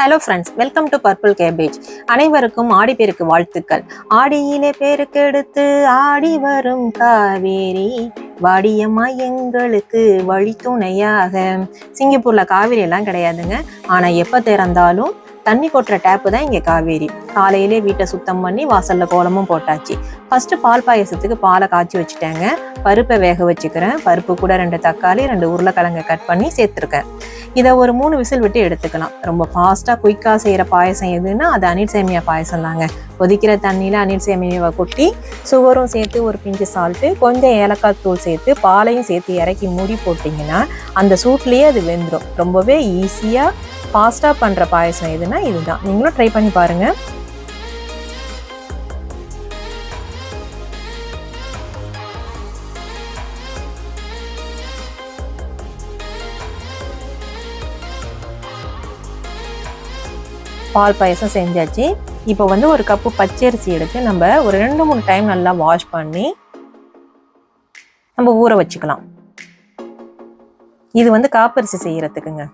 Hello friends welcome to purple cabbage அனைவருக்கும் ஆடி பேருக்கு வாழ்த்துக்கள். ஆடியிலே பேருக்கெடுத்து ஆடி வரும் காவேரி. வாடியம்மா எங்களுக்கு வழித்துணையாக. சிங்கப்பூர்ல காவேரி எல்லாம் கிடையாதுங்க. ஆனா எப்ப திறந்தாலும் தண்ணி கொட்டுற டேப்பு தான் இங்கே காவேரி. காலையிலே வீட்டை சுத்தம் பண்ணி வாசலில் கோலமும் போட்டாச்சு. ஃபர்ஸ்ட் பால் பாயசத்துக்கு பாலை காய்ச்சி வச்சுட்டேங்க. பருப்பை வேக வச்சுக்கிறேன். பருப்பு கூட ரெண்டு தக்காளி ரெண்டு உருளைக்கிழங்கை கட் பண்ணி சேர்த்துருக்கேன். இதை ஒரு மூணு விசில் விட்டு எடுத்துக்கலாம். ரொம்ப ஃபாஸ்ட்டாக குயிக்காக செய்கிற பாயசம் எதுன்னா அது அனில் சேமியா பாயசம் தாங்க. கொதிக்கிற தண்ணியில் அனில் சேமியாவை கொட்டி சுகரும் சேர்த்து ஒரு பிஞ்சு சால்ட்டு கொஞ்சம் ஏலக்காய் தூள் சேர்த்து பாலையும் சேர்த்து இறக்கி மூடி போட்டிங்கன்னா அந்த சூட்லேயே அது வெந்துடும் ரொம்பவே ஈஸியாக ஃபாஸ்ட்டாக பண்ணுற பாயசம் எதுனா இதுதான். நீங்களும் ட்ரை பண்ணி பாருங்கள் பால் பாயசம் செஞ்சாச்சு. இப்போ வந்து ஒரு கப்பு பச்சரிசி எடுத்து நம்ம ஒரு ரெண்டு மூணு டைம் நல்லா வாஷ் பண்ணி நம்ம ஊற வச்சுக்கலாம். இது வந்து காப்பரிசி செய்யறதுக்குங்க.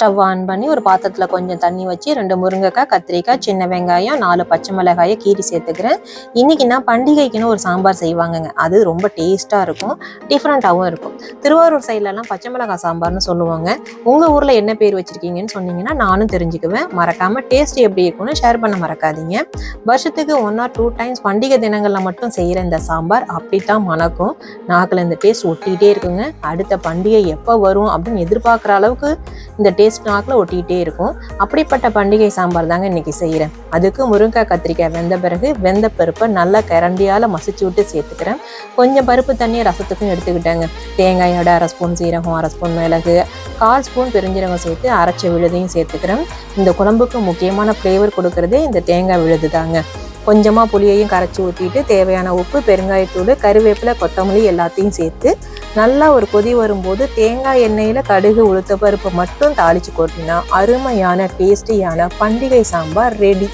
ஸ்டவ் ஆன் பண்ணி ஒரு பாத்திரத்தில் கொஞ்சம் தண்ணி வச்சு ரெண்டு முருங்கைக்காய் கத்திரிக்காய் சின்ன வெங்காயம் நாலு பச்சை மிளகாயை கீரி சேர்த்துக்கிறேன். இன்னைக்கு நான் பண்டிகைக்குன்னு ஒரு சாம்பார் செய்வாங்கங்க. அது ரொம்ப டேஸ்ட்டாக இருக்கும் டிஃப்ரெண்ட்டாகவும் இருக்கும். திருவாரூர் சைட்லலாம் பச்சை மிளகாய் சாம்பார்னு சொல்லுவாங்க. உங்கள் ஊரில் என்ன பேர் வச்சுருக்கீங்கன்னு சொன்னீங்கன்னா நானும் தெரிஞ்சுக்குவேன். மறக்காமல் டேஸ்ட் எப்படி இருக்கும்னு ஷேர் பண்ண மறக்காதீங்க. வருஷத்துக்கு ஒன் ஆர் டூ டைம்ஸ் பண்டிகை தினங்களில் மட்டும் செய்கிற இந்த சாம்பார் அப்படித்தான் மணக்கும். நாக்கில் இந்த டேஸ்ட் ஒட்டிக்கிட்டே இருக்குங்க. அடுத்த பண்டிகை எப்போ வரும் அப்படின்னு எதிர்பார்க்குற அளவுக்கு இந்த டேஸ்ட் நாக்கில் ஒட்டிக்கிட்டே இருக்கும். அப்படிப்பட்ட பண்டிகை சாம்பார் தாங்க இன்னைக்கு செய்கிறேன் அதுக்கு முருங்கைக்காய் கத்திரிக்காய் வெந்த பிறகு வெந்த பருப்பை நல்லா கரண்டியால் மசிச்சு விட்டு சேர்த்துக்கிறேன். கொஞ்சம் பருப்பு தண்ணியை ரசத்துக்கும் எடுத்துக்கிட்டேங்க. தேங்காயோட அரை ஸ்பூன் சீரகம் அரை ஸ்பூன் மிளகு கால் ஸ்பூன் பெருஞ்சீரகம் சேர்த்து அரைச்ச விழுதையும் சேர்த்துக்கிறேன். இந்த குழம்புக்கு முக்கியமான ஃப்ளேவர் கொடுக்கறதே இந்த தேங்காய் விழுது தாங்க. கொஞ்சமாக புளியையும் கரைச்சி ஊற்றிட்டு தேவையான உப்பு பெருங்காயத்தூள் கருவேப்பிலை கொத்தமல்லி எல்லாத்தையும் சேர்த்து நல்லா ஒரு கொதி வரும்போது தேங்காய் எண்ணெயில் கடுகு உளுத்த பருப்பு மட்டும் தாளிச்சு கொட்டினா அருமையான டேஸ்டியான பண்டிகை சாம்பார் ரெடி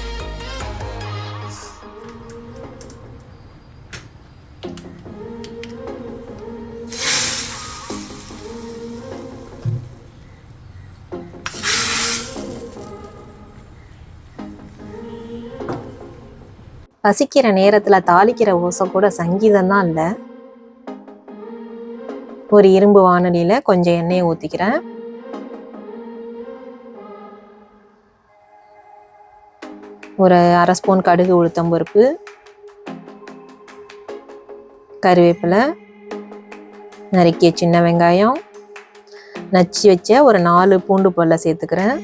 பசிக்கிற நேரத்தில் தாளிக்கிற ஓசை கூட சங்கீதம் தான் இல்லை ஒரு இரும்பு வானொலியில் கொஞ்சம் எண்ணெயை ஊற்றிக்கிறேன் ஒரு அரை ஸ்பூன் கடுகு உளுத்தம் பருப்பு. கருவேப்பிலை. நறுக்கிய சின்ன வெங்காயம். நச்சு வச்ச ஒரு நாலு பூண்டு பொருளை சேர்த்துக்கிறேன்.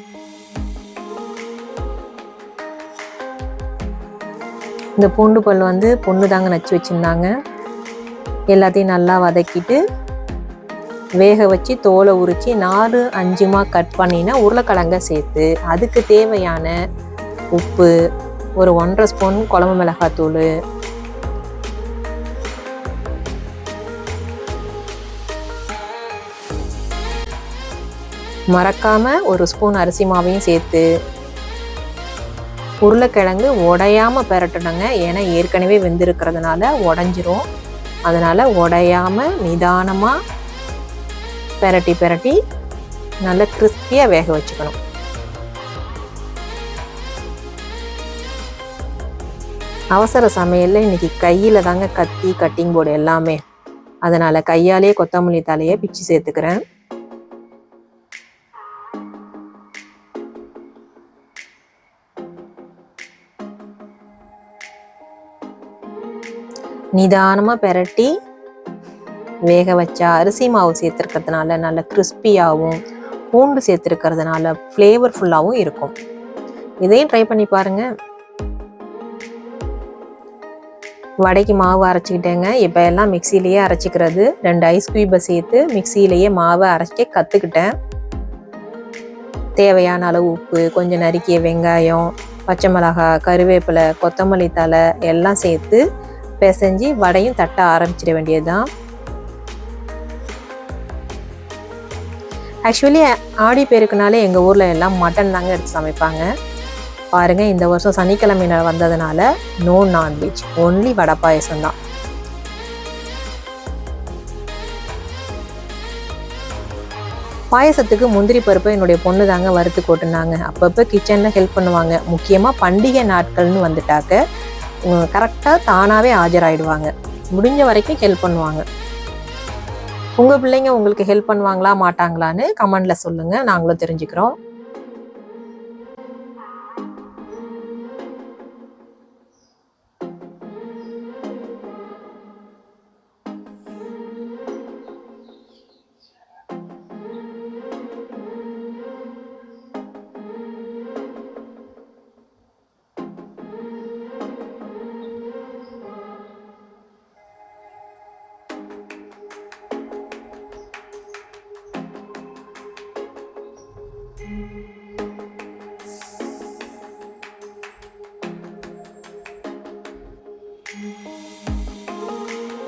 இந்த பூண்டு பல் வந்து பொண்ணு தாங்க நச்சு வச்சுருந்தாங்க. எல்லாத்தையும் நல்லா வதக்கிட்டு வேக வச்சு தோலை உரித்து நாலு அஞ்சுமாக கட் பண்ணினா உருளைக்கிழங்க சேர்த்து அதுக்கு தேவையான உப்பு ஒரு ஒன்றரை ஸ்பூன் குழம்பு மிளகாத்தூள். மறக்காமல் ஒரு ஸ்பூன் அரிசி மாவையும் சேர்த்து உருளைக்கிழங்கு உடையாம பெரட்டணுங்க. ஏன்னா ஏற்கனவே வெந்திருக்கிறதுனால உடஞ்சிரும். அதனால் உடையாம நிதானமாக பெரட்டி பெரட்டி நல்லா கிறிஸ்பியாக வேக வச்சுக்கணும். அவசர சமையலில் இன்னைக்கு கையில் தாங்க கத்தி கட்டிங் போர்டு எல்லாமே. அதனால் கையாலேயே கொத்தமல்லி தலையை பிச்சு சேர்த்துக்கிறேன். நிதானமாக பெரட்டி வேக வச்சா அரிசி மாவு சேர்த்துருக்கிறதுனால நல்ல கிறிஸ்பியாகவும் பூண்டு சேர்த்துருக்கிறதுனால ஃப்ளேவர்ஃபுல்லாகவும் இருக்கும். இதையும் ட்ரை பண்ணி பாருங்க. வடைக்கு மாவு அரைச்சிக்கிட்டேங்க. இப்போ எல்லாம் மிக்சிலேயே அரைச்சிக்கிறது. ரெண்டு ஐஸ் கியூபை சேர்த்து மிக்சியிலேயே மாவை அரைச்சிக்க கற்றுக்கிட்டேன் தேவையான அளவு உப்பு கொஞ்சம் நறுக்கிய வெங்காயம் பச்சை மிளகாய் கருவேப்பிலை கொத்தமல்லி தலை எல்லாம் சேர்த்து பிசைஞ்சு வடையும் தட்ட ஆரம்பிச்சிட வேண்டியது தான் ஆக்சுவலி ஆடி பேருக்குனாலே எங்கள் ஊரில் எல்லாம் மட்டன் தாங்க எடுத்து சமைப்பாங்க. பாருங்கள் இந்த வருஷம் சனிக்கிழமை வந்ததுனால no non-veg only vada payasam தான். பாயசத்துக்கு முந்திரி பருப்பை என்னுடைய பொண்ணு தாங்க வறுத்து கொட்டுனாங்க அப்பப்போ கிச்சனில் ஹெல்ப் பண்ணுவாங்க. முக்கியமாக பண்டிகை நாட்கள்னு வந்துட்டாக்க கரெக்டாக தானாகவே ஆஜராயிடுவாங்க. முடிஞ்ச வரைக்கும் ஹெல்ப் பண்ணுவாங்க. உங்கள் பிள்ளைங்க உங்களுக்கு ஹெல்ப் பண்ணுவாங்களா மாட்டாங்களான்னு கமெண்டில் சொல்லுங்கள் நாங்களும் தெரிஞ்சுக்கிறோம்.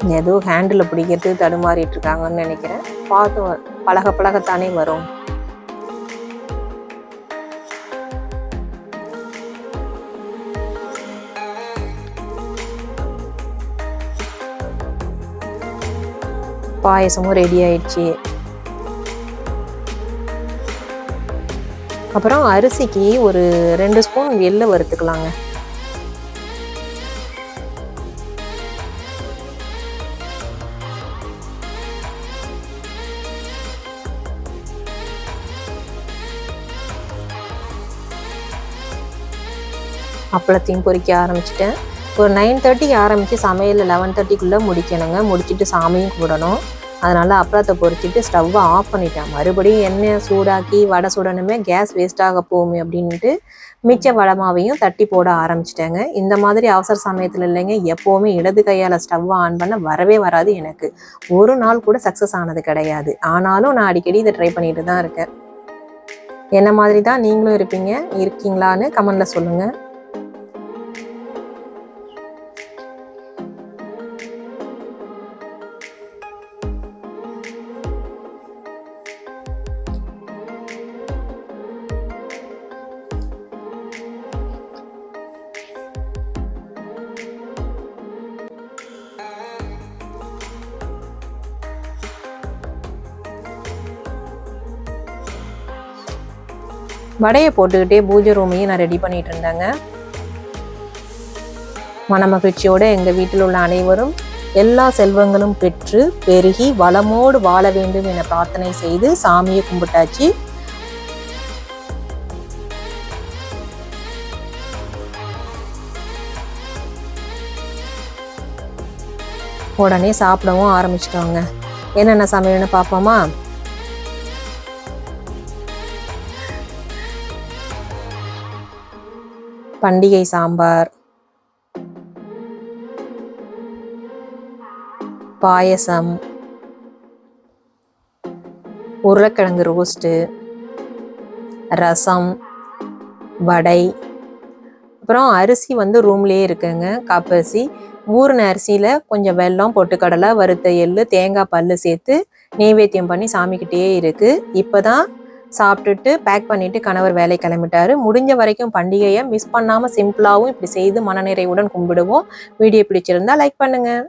ஏதோ ஹேண்டில் பிடிக்கிறதுக்கு தடுமாறிட்டு இருக்காங்கன்னு நினைக்கிறேன். பார்த்து வ- பழக பழகத்தானே வரும். பாயசமும் ரெடி ஆயிடுச்சு. அப்புறம் அரிசிக்கு ஒரு ரெண்டு ஸ்பூன் எள்ளு வறுத்துக்கலாங்க. அப்பளத்தையும் பொறிக்க ஆரம்பிச்சிட்டேன். ஒரு நைன் தேர்ட்டிக்கு ஆரம்பித்து சமையல் லெவன் தேர்ட்டிக்குள்ளே முடிக்கணுங்க. முடிச்சிட்டு சாமியும் கும்பிடணும். அதனால் அப்பளத்தை பொறிச்சிட்டு ஸ்டவ்வை ஆஃப் பண்ணிட்டேன். மறுபடியும் எண்ணெய் சூடாக்கி வடை சுடணுமே கேஸ் வேஸ்ட் போகுமே அப்படின்ட்டு மிச்ச வடமாவையும் தட்டி போட ஆரம்பிச்சிட்டேங்க. இந்த மாதிரி அவசர சமயத்தில் இல்லைங்க. எப்போவுமே இடது கையால் ஸ்டவ்வை ஆன் பண்ண வரவே வராது எனக்கு. ஒரு நாள் கூட சக்ஸஸ் ஆனது கிடையாது. ஆனாலும் நான் அடிக்கடி இதை ட்ரை பண்ணிட்டு தான் இருக்கேன். என்ன மாதிரி தான் நீங்களும் இருப்பீங்க? இருக்கீங்களான்னு கமெண்டில் சொல்லுங்கள் வடையை போட்டுக்கிட்டே பூஜை ரூமையும் நான் ரெடி பண்ணிகிட்டு இருந்தேங்க. மனமகிழ்ச்சியோடு எங்கள் வீட்டில் உள்ள அனைவரும் எல்லா செல்வங்களும் பெற்று பெருகி வளமோடு வாழ வேண்டும் என பிரார்த்தனை செய்து சாமியை கும்பிட்டாச்சு. உடனே சாப்பிடவும் ஆரம்பிச்சிட்டோங்க. என்னென்ன சமையல்னு பார்ப்போமா? பண்டிகை சாம்பார் பாயசம் உருளைக்கிழங்கு ரோஸ்ட்டு ரசம் வடை. அப்புறம் அரிசி வந்து ரூம்லேயே இருக்குங்க. காப்பரிசி ஊறின அரிசியில் கொஞ்சம் வெல்லம் பொட்டுக்கடலை வறுத்த எள்ளு தேங்காய் பல் சேர்த்து நெய்வேத்தியம் பண்ணி சாமிக்கிட்டே இருக்குது இப்போ தான் சாப்பிட்டுட்டு பேக் பண்ணிட்டு கணவர் வேலை கிளம்பிட்டாரு. முடிஞ்ச வரைக்கும் பண்டிகையை மிஸ் பண்ணாமல் சிம்பிளாகவும் இப்படி செய்து மனநிறைவுடன் கும்பிடுவோம். வீடியோ பிடிச்சிருந்தா லைக் பண்ணுங்கள்